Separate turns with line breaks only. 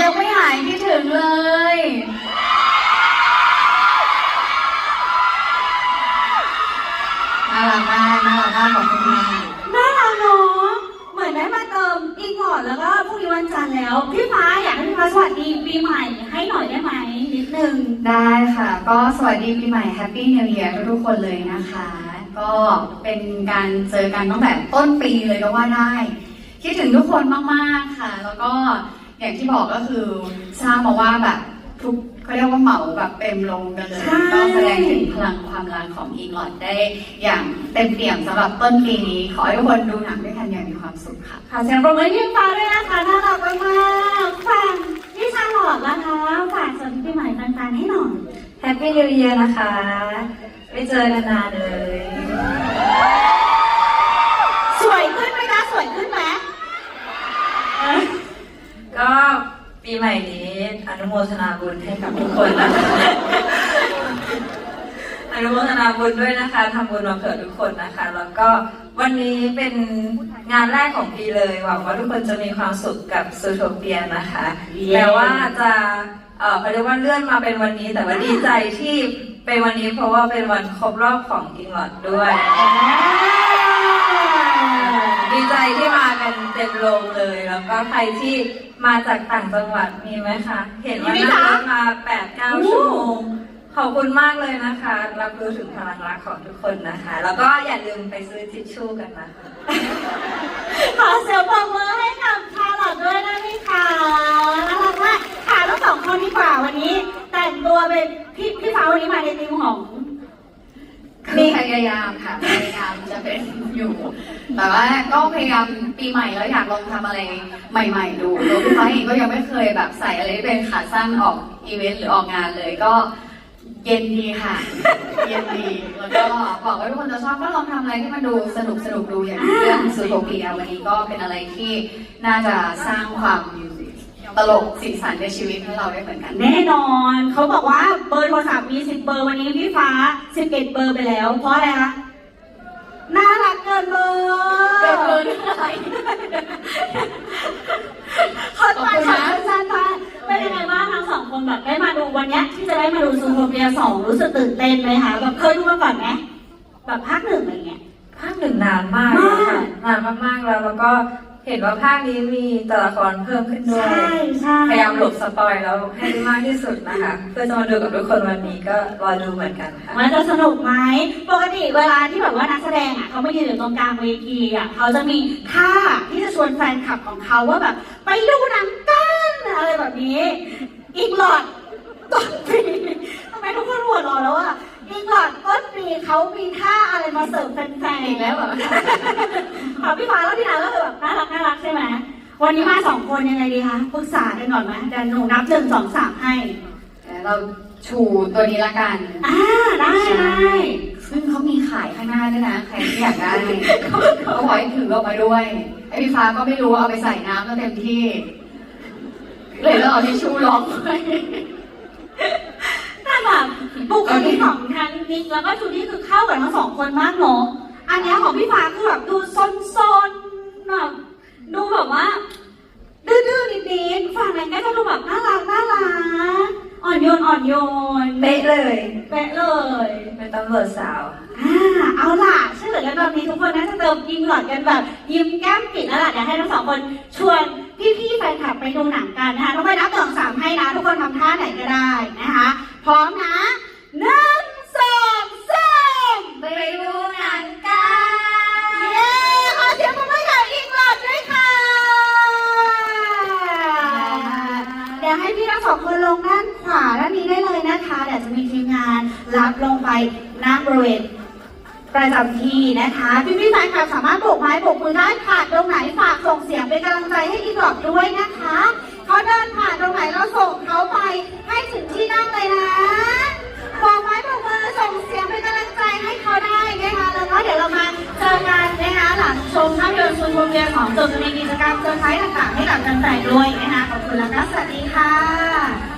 ยังไม่หายคิดถึงเลย น่ารักมากน่ารักมากขอบคุณมาก
น่ารักเนาะเหมือนได้มาเติมอีกก่อนแล้วก็พรุ่งนี้วันจันทร์แล้ว พี่ฟ้าอยากให้พี่ฟ้าสวัสดีปีใหม่ให้หน่อยได้ไหมนิดนึง
ได้ค่ะ ก็สวัสดีปีใหม่ Happy New Year ทุกๆคนเลยนะคะ ก็เป็นการเจอกันตั้งแต่ต้นปีเลยก็ว่าได้ คิดถึงทุกคนมากๆค่ะแล้ว ก็อย่างที่บอกก็คือทราบมาว่าแบบทุกเขาเรียกว่าเหมาแบบเต็มลงกันเลย
ใช่
ก็แสดงถึงพลังความรักของอิงลอดได้ อย่างเต็มเปี่ยมสำหรับต้นปีนี้ ขอให้ทุกคนดูหนังด้วยกันอย่างมีความสุขค่ะ
ขอเสียงปรบมือให้พี่ฟ้าด้วยนะคะน่ารักมากๆฝากพี่ชาลอดนะคะฝากสวัสดีปีใหม่แฟนๆให้หน่อย
แฮปปี้นิว e ย r นะคะไม่เจอกันนานเลย
สวยขึ้นไหมคะสวยขึ้นไหม
ก็ ปีใหม่นี้อนุโมทนาบุญให้กับทุกคนนะคะอนุโมทนาบุญด้วยนะคะทำบุญมาเผื่อทุกคนนะคะ แล้วก็วันนี้เป็นงานแรกของปีเลยหวังว่าทุกคนจะมีความสุขกับซูโทเปียนะคะแม้ว่าจะเอ่อเขาเรียกว่าเลื่อนมาเป็นวันนี้ แต่ว่าดีใจที่เป็นวันนี้เพราะว่าเป็นวันครบรอบของอิงลอดด้วย ดีใจที่มากันเต็มโรงเลย แล้วก็ใครที่มาจากต่างจังหวัดมีไหมคะ เห็นว่า
มี
นั่ง
ไหม
ร
คะ
ถมา8 9ชั่วโมงขอบคุณมากเลยนะคะ รับรู้ถึงพลังรักของทุกคนนะคะ แล้วก็อย่าลืมไปซื้อทิชชู่กันนะคะ
ขอเสียงปรบมือให้กับชาลอตด้วยได้ไหมคะน่ารักมากค่ะทั้งสองคนดีกว่าวันนี้ แต่งตัวเป็นพี่พี่ฟ้าวันนี้มาในธีมของ
มีพยายามค่ะพยายามจะเป็นอยู่ แต่ว่าก็พยายามปีใหม่แล้วอยากลองทำอะไรใหม่ ๆ ดูตัวพี่ฟ้าเองก็ยังไม่เคยแบบใส่อะไรที่เป็นขาสั้นออกอีเวนต์หรือออกงานเลยก็เย็นดีค่ะ เย็นดี แล้วก็บอกว่าทุกคนจะชอบก็ลองทำอะไรที่มันดูสนุกสนุกดูอย่างเรื่องสุโทเปียวันนี้ก็เป็นอะไรที่น่าจะสร้างความ ตลกสีสันในชีวิตให้เราได้เหมือนกัน
แน่นอนเขาบอกว่าเบอร์โทรศัพท์มีสิบเบอร์วันนี้พี่ฟ้าสิบเอ็ดเบอร์ไปแล้ว เพราะอะไรคะน่ารักเกินเบอร์
เกินเบอร์อะไร
ขอตัดขอสั้นๆว่าเป็นยังไงบ้างทั้งสองคนแบบได้มาดูวันเนี้ยที่จะได้มาดูซูโทเปียสองรู้สึกตื่นเต้นไหมคะแบบเคยดูมาก่อนไหมแบบภาคหนึ่งอะไรเงี้ย
ภาคหนึ่งนานมากเลยค่ะนานมากๆแล้วแล้วก็ เห็นว่าภาคนี้มีตัวละครเพิ่มขึ้นด้วย
ใช่ใช่
พยายามหลบสปอยแล้วให้ได้มากที่สุดนะคะ เพื่อจะมาดูกับทุกคนวันนี้ก็รอดูเหมือนกันค่ะ
มันจะสนุกไหมปกติเวลาที่แบบว่านักแสดงอะเขามายืนอยู่ตรงกลางเวทีอะเขาจะมีท่าที่จะชวนแฟนคลับของเขาว่าแบบ ไปดูหนังกันอะไรแบบนี้ อีกหลอดต้นปีทำไมทุกคนหัวเรอแล้วอะอีกหลอดต้นปี เขามีท่าอะไรมาเสิร์ฟแฟนๆ
อีกแล้วเหรอ
ขอพี่ฟ้าแล้วพี่นาก็คือแบบน่ารักน่ารักใช่ไหมวันนี้มาสองคนยังไงดีคะปรึกษากันก่อนไหมเดี๋ยวหนูนับหนึ่งสองสามให้
เราชูตัวนี้ละกัน
อ่าได้ได้
ซึ่งเขามีขายข้างหน้าด้วยนะใครที่อยากได้เขาบอกให้ถือออกมาด้วยไอพี่ฟ้าก็ไม่รู้เอาไปใส่น้ำก็เต็มที่เลยต้องเอาทิชชู่รองไว้
แต่แบบบุคลิกของทั้ง นิกแล้วก็จูดี้คือเข้ากับทั้งสองคนมากเนาะอันเนี้ยของพี่ฟ้าคือแบบดูซนๆแบบดูแบบว่าดื้อๆนิดๆฝั่งนั้นก็จะดูแบบน่ารักน่ารักอ่อนโยนอ่อนโยน
เป๊ะเลย
เป๊ะเลย
เป็นตำรวจสาว
อ่าเอาล่ะเชื่อเหลือกันแบบนี้ทุกคนน่าจะเติมยิ้มหลอดกันแบบ ยิ้มแก้มปิดแล้วล่ะเดี๋ยวให้ทั้งสองคนชวนพี่ๆแฟนคลับไปดูหนังกันนะคะต้องไปนับหนึ่งสามให้นะทุกคนทำท่าไหนก็ได้นะคะพร้อมนะหนึ่งสองสาม
ไปดูหนังกัน
เย้ขอเสียงปรบมือให้กับอิงหลอดด้วยค่ะ เดี๋ยว ให้พี่ทั้งสองคนลงด้านขวาด้านนี้ได้เลยนะคะ เดี๋ยวจะมีทีมงานรับลงไปณบริเวณประจำที่นะคะ พี่พี่แฟนคลับสามารถโบกไม้โบกมือได้ผ่านตรงไหนฝากส่งเสียงเป็นกำลังใจให้อีกหลอดด้วยนะคะ เขาเดินผ่านตรงไหนเราส่งเขาไปให้ถึงที่นั่งเลยนะ กักันใจด้วยนะคะขอบคุณแล้วก็สวัสดีค่ะ